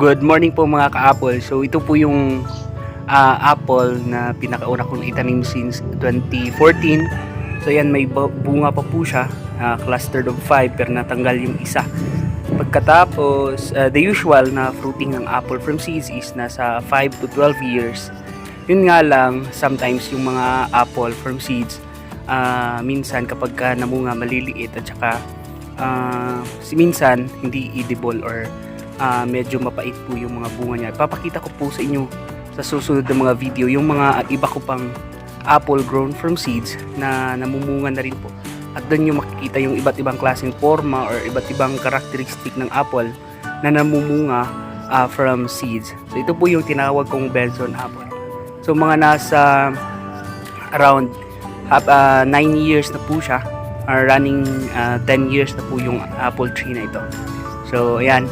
Good morning po mga ka-Apple. So ito po yung ah, apple na pinakauna kong itanim since 2014. So yan may bu- bunga pa po siya, ah, clustered of 5 pero natanggal yung isa. Pagkatapos, ah, the usual na fruiting ng apple from seeds is nasa 5 to 12 years. Yun nga lang, sometimes yung mga apple from seeds, ah, minsan kapag ka namunga maliliit at saka si minsan hindi edible or ah, medyo mapait po yung mga bunga niya. Papakita ko po sa inyo sa susunod na mga video yung mga iba ko pang apple grown from seeds na namumunga na rin po. At doon yung makikita yung iba't ibang klaseng forma or iba't ibang karakteristik ng apple na namumunga ah, from seeds. So ito po yung tinawag kong Benson apple. So mga nasa around 9 years na po siya. Or running ah, 10 years na po yung apple tree na ito. So ayan,